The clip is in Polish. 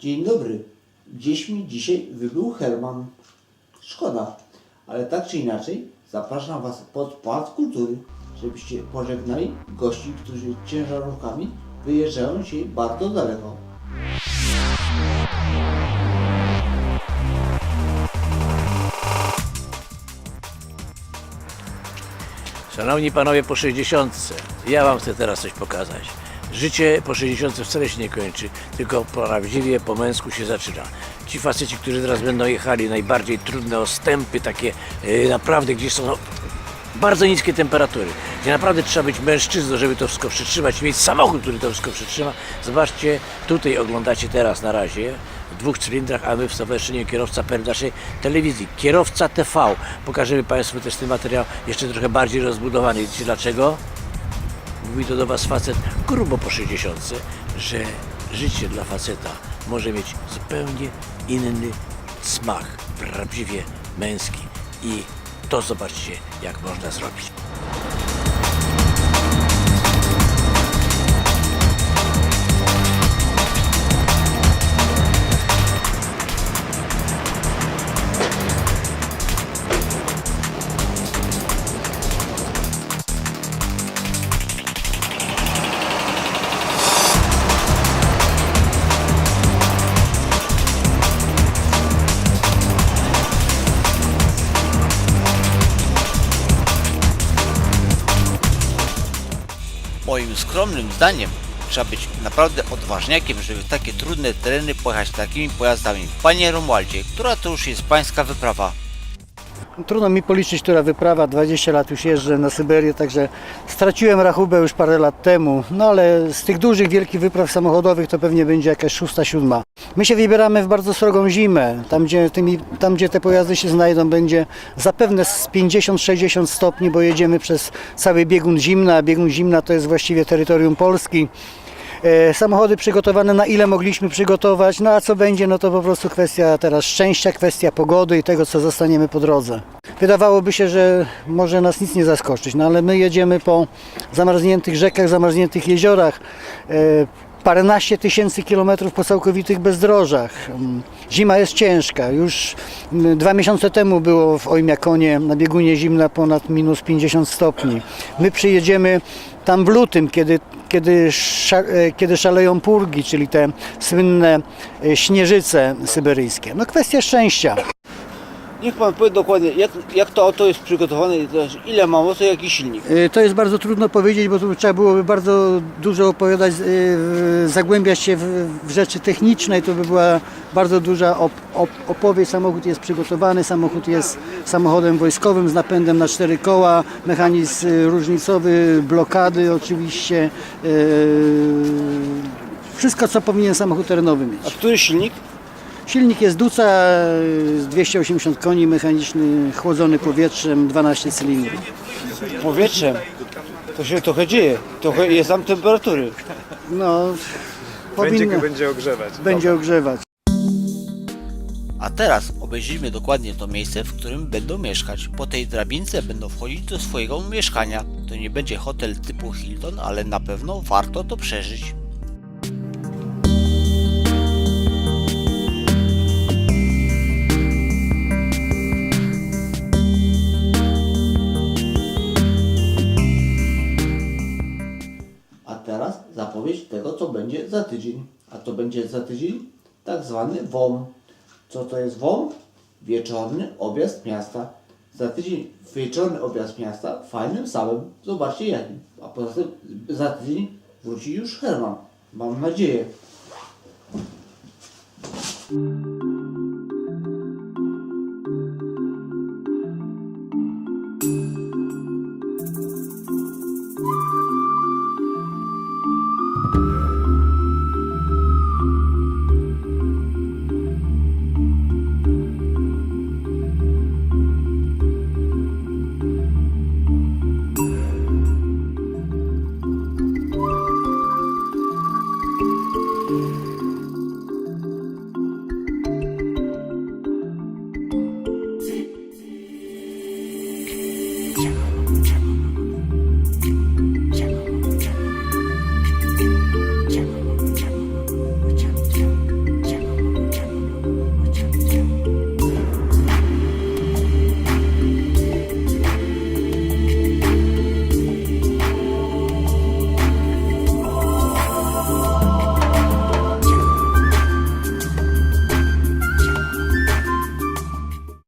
Dzień dobry. Gdzieś mi dzisiaj wybył Herman. Szkoda, ale tak czy inaczej zapraszam Was pod Pałac Kultury, żebyście pożegnali gości, którzy ciężarówkami wyjeżdżają dzisiaj bardzo daleko. Szanowni panowie po 60, ja wam chcę teraz coś pokazać. Życie po 60 wcale się nie kończy, tylko prawdziwie po męsku się zaczyna. Ci faceci, którzy teraz będą jechali najbardziej trudne ostępy, takie yy, naprawdę, gdzie są bardzo niskie temperatury, gdzie naprawdę trzeba być mężczyzną, żeby to wszystko przytrzymać, mieć samochód, który to wszystko przytrzyma. Zobaczcie, tutaj oglądacie teraz na razie w dwóch cylindrach, a my w stowarzyszeniu kierowca per naszej telewizji. Kierowca TV. Pokażemy Państwu też ten materiał jeszcze trochę bardziej rozbudowany. Wiecie dlaczego? Mówi to do Was facet grubo po 60, że życie dla faceta może mieć zupełnie inny smak, prawdziwie męski. I to zobaczcie, jak można zrobić. Moim skromnym zdaniem trzeba być naprawdę odważniakiem, żeby takie trudne tereny pojechać takimi pojazdami. Panie Romualdzie, która to już jest pańska wyprawa? Trudno mi policzyć, która wyprawa, 20 lat już jeżdżę na Syberię, także straciłem rachubę już parę lat temu, no ale z tych dużych, wielkich wypraw samochodowych to pewnie będzie jakaś szósta, siódma. My się wybieramy w bardzo srogą zimę, tam gdzie, tymi, tam gdzie te pojazdy się znajdą będzie zapewne z 50-60 stopni, bo jedziemy przez cały biegun zimna, a biegun zimna to jest właściwie terytorium Polski. E, samochody przygotowane na ile mogliśmy przygotować, no a co będzie, no to po prostu kwestia teraz szczęścia, kwestia pogody i tego, co zostaniemy po drodze. Wydawałoby się, że może nas nic nie zaskoczyć, no ale my jedziemy po zamarzniętych rzekach, zamarzniętych jeziorach, e, paręnaście tysięcy kilometrów po całkowitych bezdrożach. Mm, Zima jest ciężka. Już mm, dwa miesiące temu było w Ojmiakonie na biegunie zimna ponad minus 50 stopni. My przyjedziemy tam w lutym, kiedy, kiedy, e, kiedy szaleją purgi, czyli te słynne e, śnieżyce syberyjskie. No kwestia szczęścia. Niech pan powie dokładnie, jak, jak to auto jest przygotowane, i ile ma mocy, jaki silnik. E, To jest bardzo trudno powiedzieć, bo tu trzeba byłoby bardzo dużo opowiadać, w- zagłębiać się w, w rzeczy techniczne i to by była bardzo duża op, op, opowieść. Samochód jest przygotowany, samochód jest samochodem wojskowym z napędem na cztery koła, mechanizm e, różnicowy, blokady oczywiście. Wszystko, co powinien samochód terenowy mieć. A który silnik? Silnik jest Duca, e, 280 koni, mechaniczny, chłodzony powietrzem, 12 cylindrów. Powietrzem. To się trochę dzieje, trochę jest tam temperatury. No, Będzie, powinno, będzie ogrzewać. będzie ogrzewać. A teraz obejrzyjmy dokładnie to miejsce, w którym będą mieszkać. Po tej drabince będą wchodzić do swojego mieszkania. To nie będzie hotel typu Hilton, ale na pewno warto to przeżyć. Zapowiedź tego, co będzie za tydzień. A to będzie za tydzień tak zwany WOM. Co to jest WOM? Wieczorny objazd miasta. Za tydzień wieczorny objazd miasta fajnym samym. Zobaczcie jakim. A poza tym za tydzień wróci już Herman. Mam nadzieję.